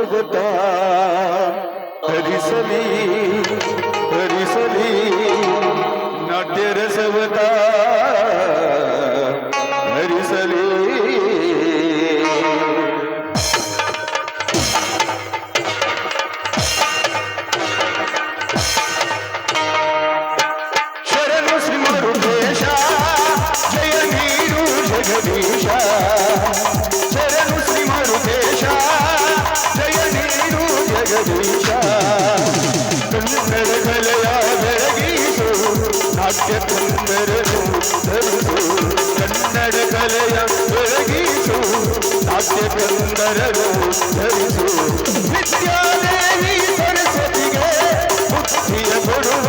ਸਰਬਦਾ ਹਰੀ ਸਲੀ ਹਰੀ ਸਲੀ ਨਾਟਿਰ ਸਵਤਾ ಚಂದರರು ಧರಿಸು. ವಿದ್ಯಾದೇವಿ ಸರಸ್ವತಿಗೆ ಬುದ್ಧಿಯ ಕೊಡುವ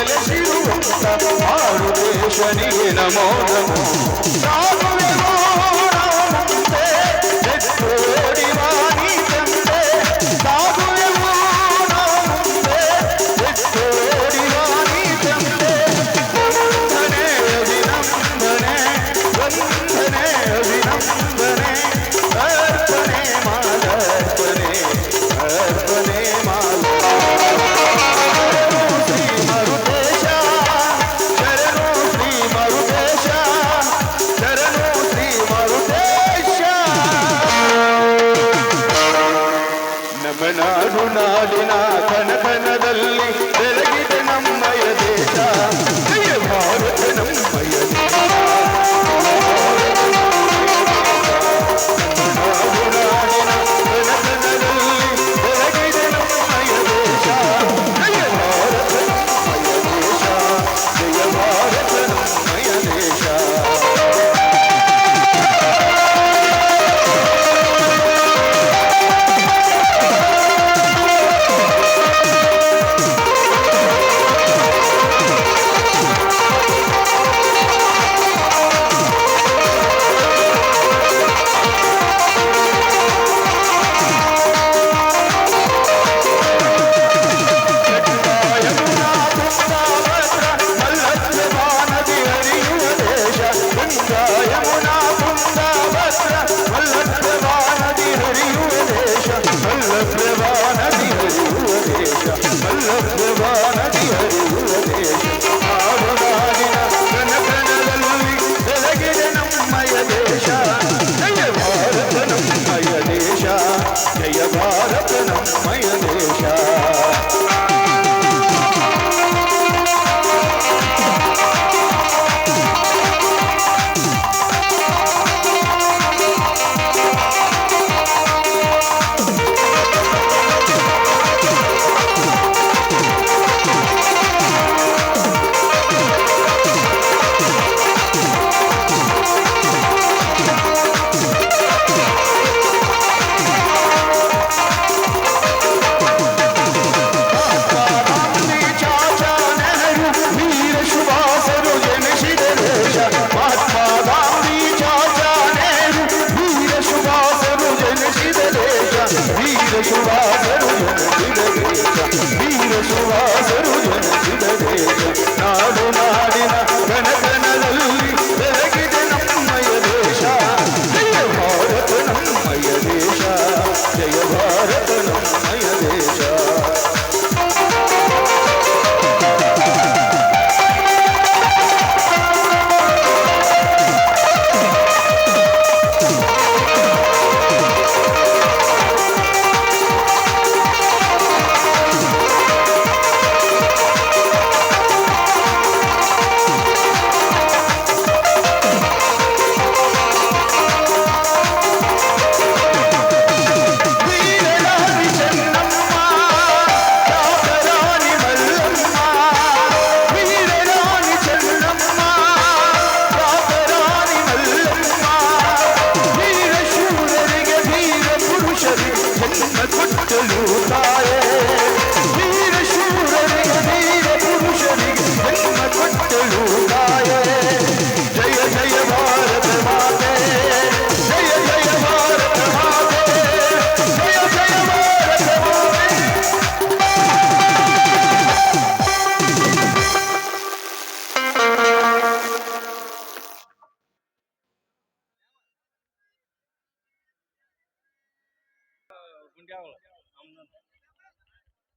వెలసిరు వారు దేశని నమోదము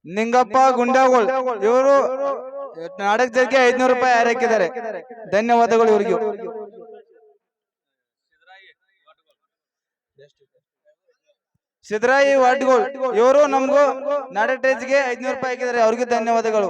ನಿಂಗಪ್ಪ ಗುಂಡಾಗೋಳ್ ಇವರು ನಾಟಕಕ್ಕೆ ಐದ್ನೂರು ರೂಪಾಯಿ ಹಾಕಿದ್ದಾರೆ ಧನ್ಯವಾದಗಳು ಇವರಿಗೆ ಸಿದ್ರಾಯಿ ವಾಡ್ಗೋಳ್ ಇವರು ನಮಗೂ ನಾಟಕ ಟೇಜ್ಗೆ ಐದ್ನೂರು ರೂಪಾಯಿ ಹಾಕಿದ್ದಾರೆ ಅವ್ರಿಗೆ ಧನ್ಯವಾದಗಳು